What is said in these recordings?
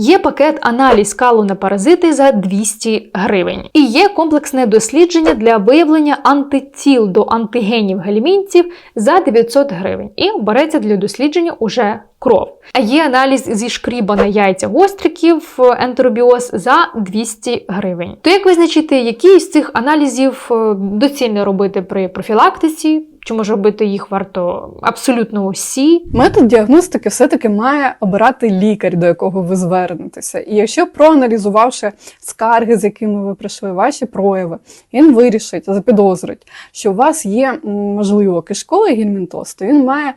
Є пакет аналіз калу на паразити за 200 гривень. І є комплексне дослідження для виявлення антитіл до антигенів гельмінців за 900 гривень. І береться для дослідження уже кров. А є аналіз зі шкріба на яйця гостриків ентеробіоз за 200 гривень. То як визначити, які з цих аналізів е, доцільно робити при профілактиці? Чи може робити їх варто абсолютно усі? Метод діагностики все-таки має обирати лікар, до якого ви звернетеся. І якщо проаналізувавши скарги, з якими ви прийшли, ваші прояви, він вирішить, запідозрить, що у вас є, можливо, кишковий гельмінтоз, то він має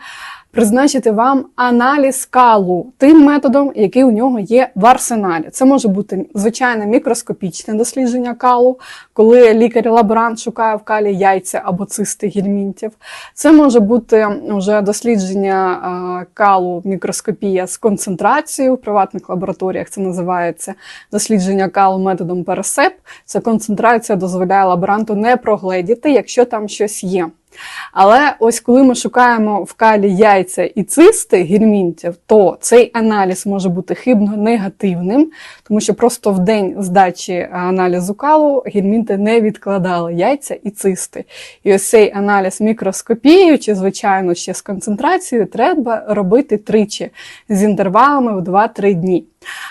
призначити вам аналіз калу тим методом, який у нього є в арсеналі. Це може бути звичайне мікроскопічне дослідження калу, коли лікар-лаборант шукає в калі яйця або цисти гельмінтів. Це може бути вже дослідження калу, мікроскопія з концентрацією в приватних лабораторіях. Це називається дослідження калу методом пересеп. Ця концентрація дозволяє лаборанту не прогледіти, якщо там щось є. Але ось коли ми шукаємо в калі яйця і цисти гельмінтів, то цей аналіз може бути хибно негативним, тому що просто в день здачі аналізу калу гельмінти не відкладали яйця і цисти. І ось цей аналіз мікроскопією, чи, звичайно, ще з концентрацією, треба робити тричі з інтервалами в 2-3 дні.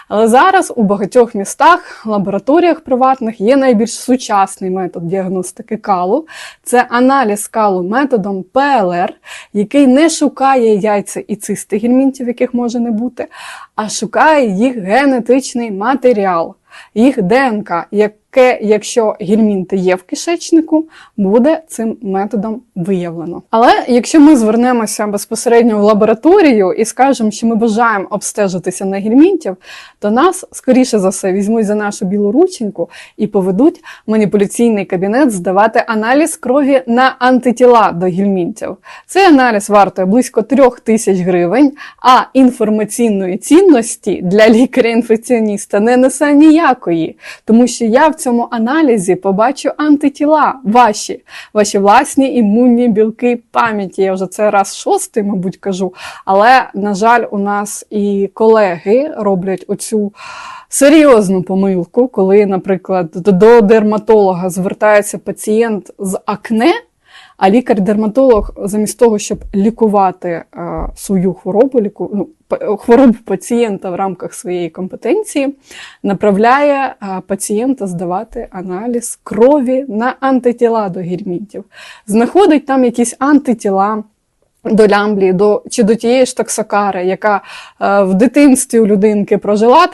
Але зараз у багатьох містах, лабораторіях приватних є найбільш сучасний метод діагностики калу. Це аналіз калу методом ПЛР, який не шукає яйця і цисти гельмінтів, яких може не бути, а шукає їх генетичний матеріал, їх ДНК, яке, якщо гельмінти є в кишечнику, буде цим методом виявлено. Але якщо ми звернемося безпосередньо в лабораторію і скажемо, що ми бажаємо обстежитися на гельмінтів, то нас, скоріше за все, візьмуть за нашу білу рученьку і поведуть в маніпуляційний кабінет здавати аналіз крові на антитіла до гельмінтів. Цей аналіз вартує близько трьох тисяч гривень, а інформаційної цінності для лікаря-інфекціоніста не несе ніякої, тому що я в цьому аналізі побачу антитіла ваші, ваші власні імунні білки пам'яті. Я вже це раз шостий, мабуть, кажу. Але, на жаль, у нас і колеги роблять оцю. Серйозну помилку, коли, наприклад, до дерматолога звертається пацієнт з акне, а лікар-дерматолог, замість того, щоб лікувати е, свою хворобу, ліку, ну, хворобу пацієнта в рамках своєї компетенції, направляє пацієнта здавати аналіз крові на антитіла до гельмінтів. Знаходить там якісь антитіла. До лямблії, до чи до тієї ж таксокари, яка е, в дитинстві у людинки прожила